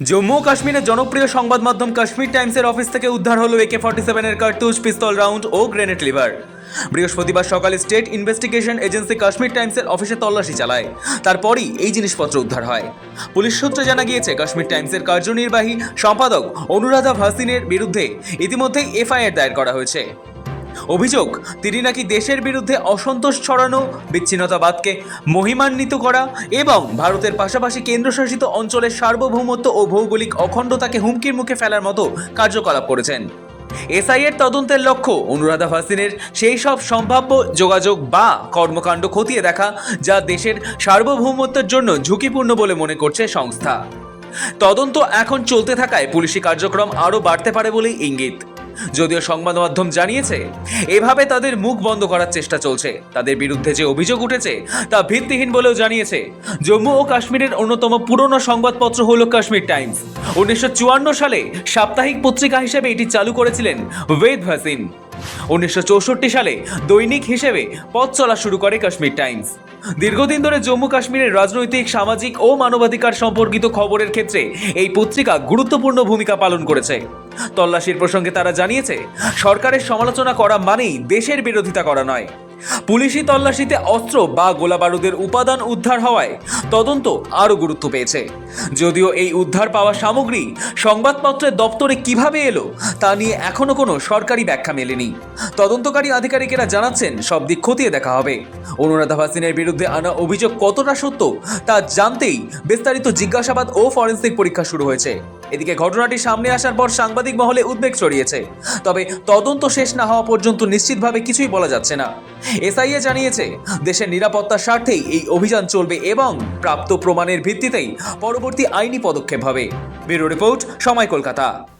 জম্মু কাশ্মীরের জনপ্রিয় সংবাদ মাধ্যম কাশ্মীর টাইমসের অফিস থেকে উদ্ধার হলো একে ফর্টি সেভেনের কার্তুজ, পিস্তল, রাউন্ড ও গ্রেনেড লিভার। বৃহস্পতিবার সকালে স্টেট ইনভেস্টিগেশন এজেন্সি কাশ্মীর টাইমসের অফিসে তল্লাশি চালায়। তারপরই এই জিনিসপত্র উদ্ধার হয়। পুলিশ সূত্রে জানা গিয়েছে, কাশ্মীর টাইমসের কার্যনির্বাহী সম্পাদক অনুরাধা ভাসিনের বিরুদ্ধে ইতিমধ্যেই এফআইআর দায়ের করা হয়েছে। অভিযোগ, তিনি নাকি দেশের বিরুদ্ধে অসন্তোষ ছড়ানো, বিচ্ছিন্নতাবাদকে মহিমান্বিত করা এবং ভারতের পাশাপাশি কেন্দ্রশাসিত অঞ্চলের সার্বভৌমত্ব ও ভৌগোলিক অখণ্ডতাকে হুমকির মুখে ফেলার মতো কার্যকলাপ করেছেন। এসআইয়ের তদন্তের লক্ষ্য, অনুরাধা ভাসিনের সেই সব সম্ভাব্য যোগাযোগ বা কর্মকাণ্ড খতিয়ে দেখা, যা দেশের সার্বভৌমত্বের জন্য ঝুঁকিপূর্ণ বলে মনে করছে সংস্থা। তদন্ত এখন চলতে থাকায় পুলিশি কার্যক্রম আরও বাড়তে পারে বলেই ইঙ্গিত। যদিও সংবাদ মাধ্যম জানিয়েছে, এভাবে তাদের মুখ বন্ধ করার চেষ্টা চলছে। তাদের বিরুদ্ধে যে অভিযোগ উঠেছে, তা ভিত্তিহীন বলেও জানিয়েছে, জম্মু ও কাশ্মীরের অন্যতম পুরনো সংবাদপত্র হল কাশ্মীর টাইমস। উনিশশো চুয়ান্ন সালে সাপ্তাহিক পত্রিকা হিসেবে এটি চালু করেছিলেন ওয়েদ ভাসিন। উনিশশো চৌষট্টি সালে দৈনিক হিসেবে পথ চলা শুরু করে কাশ্মীর টাইমস। দীর্ঘদিন ধরে জম্মু কাশ্মীরের রাজনৈতিক, সামাজিক ও মানবাধিকার সম্পর্কিত খবরের ক্ষেত্রে এই পত্রিকা গুরুত্বপূর্ণ ভূমিকা পালন করেছে। তল্লাশির প্রসঙ্গে তারা জানিয়েছে, সরকারের সমালোচনা করা মানেই দেশের বিরোধিতা করা নয়। পুলিশি তল্লাশিতে অস্ত্র বা গোলাবারুদের উপাদান উদ্ধার হওয়ায় তদন্ত আরও গুরুত্ব পেয়েছে। যদিও এই উদ্ধার পাওয়া সামগ্রী সংবাদপত্রের দপ্তরে কীভাবে এলো, তা নিয়ে এখনও কোনো সরকারি ব্যাখ্যা মেলেনি। তদন্তকারী আধিকারিকেরা জানাচ্ছেন, সব দিক খতিয়ে দেখা হবে। অনুরাধা ভাসিনের বিরুদ্ধে আনা অভিযোগ কতটা সত্য, তা জানতেই বিস্তারিত জিজ্ঞাসাবাদ ও ফরেন্সিক পরীক্ষা শুরু হয়েছে। এদিকে ঘটনাটি সামনে আসার পর সাংবাদিক মহলে উদ্বেগ ছড়িয়েছে। তবে তদন্ত শেষ না হওয়া পর্যন্ত নিশ্চিতভাবে কিছুই বলা যাচ্ছে না। এসআইএ জানিয়েছে, দেশের নিরাপত্তার স্বার্থেই এই অভিযান চলবে এবং প্রাপ্ত প্রমাণের ভিত্তিতেই পরবর্তী আইনি পদক্ষেপ হবে। ব্যুরো রিপোর্ট, সময় কলকাতা।